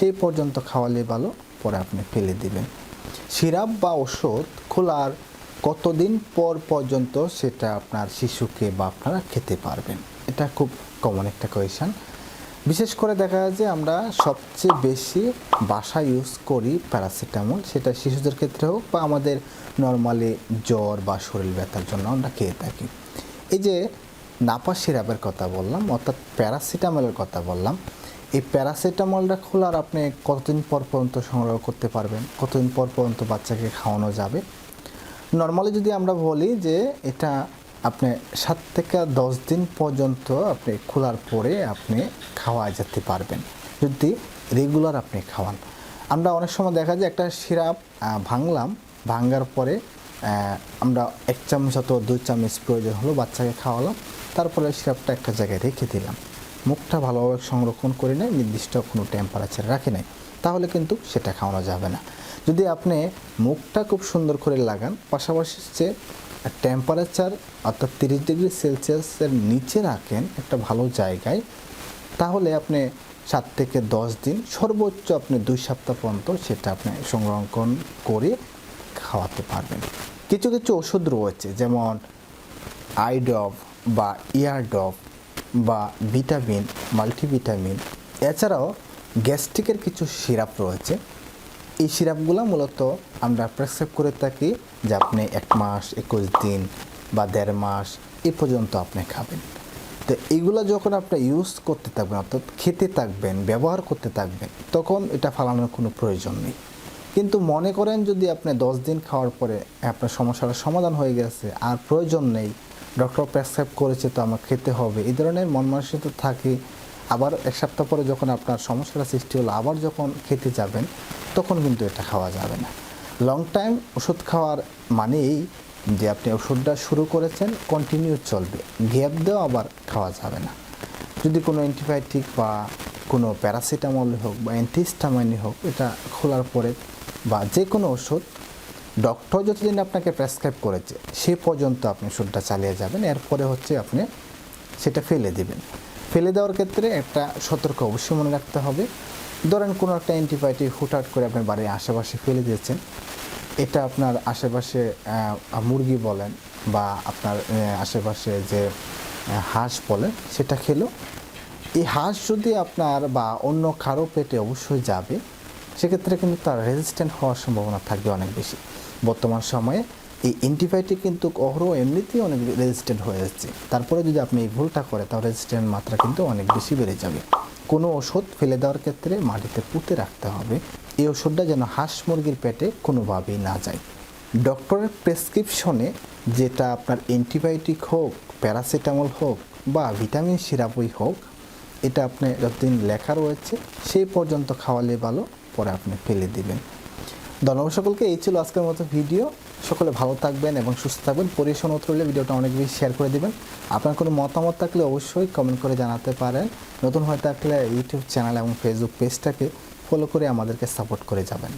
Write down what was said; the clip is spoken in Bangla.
সেই পর্যন্ত খাওয়ালে ভালো, পরে আপনি ফেলে দিবেন। সিরাপ বা ওষুধ খোলার কতদিন পর পর্যন্ত সেটা আপনার শিশুকে বা আপনারা খেতে পারবেন? এটা খুব কমন একটা কোয়েশন বিশেষ করে দেখা যায় যে আমরা সবচেয়ে বেশি বাসা ইউজ করি প্যারাসিটামল সেটা শিশুদের ক্ষেত্রে হোক বা আমাদের নর্মালি জ্বর বা শরীর ব্যথার জন্য আমরা খেয়ে থাকি। এই যে নাপা সিরাপের কথা বললাম, অর্থাৎ প্যারাসিটামলের কথা বললাম এই প্যারাসিটামলটা খোলার আপনি কতদিন পর পর্যন্ত সংগ্রহ করতে পারবেন? কতদিন পর পর্যন্ত বাচ্চাকে খাওয়ানো যাবে? নর্মালি যদি আমরা বলি যে এটা আপনি সাত থেকে দশ দিন পর্যন্ত আপনি খোলার পরে আপনি খাওয়া যেতে পারবেন। যদি রেগুলার আপনি খাওয়ান। আমরা অনেক সময় দেখা যায় একটা সিরাপ ভাঙলাম, ভাঙ্গার পরে আমরা এক চামচ অথবা দুই চামচ প্রয়োজন হলো বাচ্চাকে খাওয়ালাম। তারপরে সিরাপটা একটা জায়গায় রেখে দিলাম। মুখটা ভালোভাবে সংরক্ষণ করে নেয়, নির্দিষ্ট কোনো টেম্পারেচার রাখে নেয় তাহলে কিন্তু সেটা খাওয়ানো যাবে না। যদি আপনি মুখটা খুব সুন্দর করে লাগান, পাশাপাশি যে টেম্পারেচার অর্থাৎ তিরিশ ডিগ্রি সেলসিয়াসের নিচে রাখেন একটা ভালো জায়গায়, তাহলে আপনি সাত থেকে দশ দিন সর্বোচ্চ আপনি দুই সপ্তাহ পর্যন্ত সেটা আপনি সংরক্ষণ করে খাওয়াতে পারবেন। কিছু কিছু ওষুধ রয়েছে, যেমন আইডব বা ইয়ারডব বা ভিটামিন, মাল্টিভিটামিন। এছাড়াও গ্যাস্ট্রিকের কিছু সিরাপ রয়েছে। এই সিরাপগুলো মূলত আমরা প্রেসক্রাইব করে থাকি যে আপনি এক মাস, একুশ দিন বা দেড় মাস এ পর্যন্ত আপনি খাবেন। তো এইগুলো যখন আপনি ইউজ করতে থাকবেন, অর্থাৎ খেতে থাকবেন, ব্যবহার করতে থাকবেন, তখন এটা ফালানোর কোনো প্রয়োজন নেই। কিন্তু মনে করেন যদি আপনি দশ দিন খাওয়ার পরে আপনার সমস্যার সমাধান হয়ে গেছে, আর প্রয়োজন নেই ডক্টর প্রেসক্রাইব করেছে তো আমার খেতে হবে। এই ধরনের মন মানসিকতা থাকে। আবার এক সপ্তাহ পরে যখন আপনার সমস্যাটা সৃষ্টি হলো, আবার যখন খেতে যাবেন, তখন কিন্তু এটা খাওয়া যাবে না। লং টাইম ওষুধ খাওয়ার মানেই যে আপনি ওষুধটা শুরু করেছেন কন্টিনিউ চলবে। গ্যাপ দেওয়া আবার খাওয়া যাবে না। যদি কোনো অ্যান্টিবায়োটিক বা কোনো প্যারাসিটামল হোক বা অ্যান্টিস্টামাইনি হোক, এটা খোলার পরে বা যে কোনো ওষুধ ডক্টর যতদিন আপনাকে প্রেসক্রাইব করেছে, সে পর্যন্ত আপনি ওষুধটা চালিয়ে যাবেন। এরপরে হচ্ছে আপনি সেটা ফেলে দিবেন। ফেলে দেওয়ার ক্ষেত্রে একটা সতর্ক অবশ্যই মনে রাখতে হবে। ধরেন কোনো একটা অ্যান্টিবায়োটিক হুটহাট করে আপনার বাড়ির আশেপাশে ফেলে দিয়েছেন। এটা আপনার আশেপাশে মুরগি বলেন বা আপনার আশেপাশে যে হাঁস বলেন, সেটা খেলো। এই হাঁস যদি আপনার বা অন্য কারও পেটে অবশ্যই যাবে সেক্ষেত্রে কিন্তু তার রেজিস্ট্যান্ট হওয়ার সম্ভাবনা থাকবে অনেক বেশি। বর্তমান সময়ে এই অ্যান্টিবায়োটিক কিন্তু অহরহ এমনিতেই অনেক রেজিস্ট্যান্ট হয়ে যাচ্ছে। তারপরে যদি আপনি এই ভুলটা করে তাহলে রেজিস্ট্যান্ট মাত্রা কিন্তু অনেক বেশি বেড়ে যাবে। কোনো ওষুধ ফেলে দেওয়ার ক্ষেত্রে মাটিতে পুঁতে রাখতে হবে। এই ওষুধটা যেন হাঁস মুরগির পেটে কোনোভাবেই না যায়। ডক্টরের প্রেসক্রিপশনে যেটা আপনার অ্যান্টিবায়োটিক হোক প্যারাসিটামল হোক বা ভিটামিন সিরাপই হোক, এটা আপনি যতদিন লেখা রয়েছে, সেই পর্যন্ত খাওয়ালে ভালো। পরে আপনি ফেলে দিবেন। ধন্যবাদ সকলকে, এই ছিল আজকের মতো ভিডিও। সকলে ভালো থাকবেন এবং সুস্থ থাকবেন। পরিবেশন করলে ভিডিওটা অনেক বেশি শেয়ার করে দিবেন। আপনার কোনো মতামত থাকলে অবশ্যই কমেন্ট করে জানাতে পারেন। নতুন হয়ে থাকলে ইউটিউব চ্যানেল এবং ফেসবুক পেজটাকে ফলো করে আমাদেরকে সাপোর্ট করে যাবেন।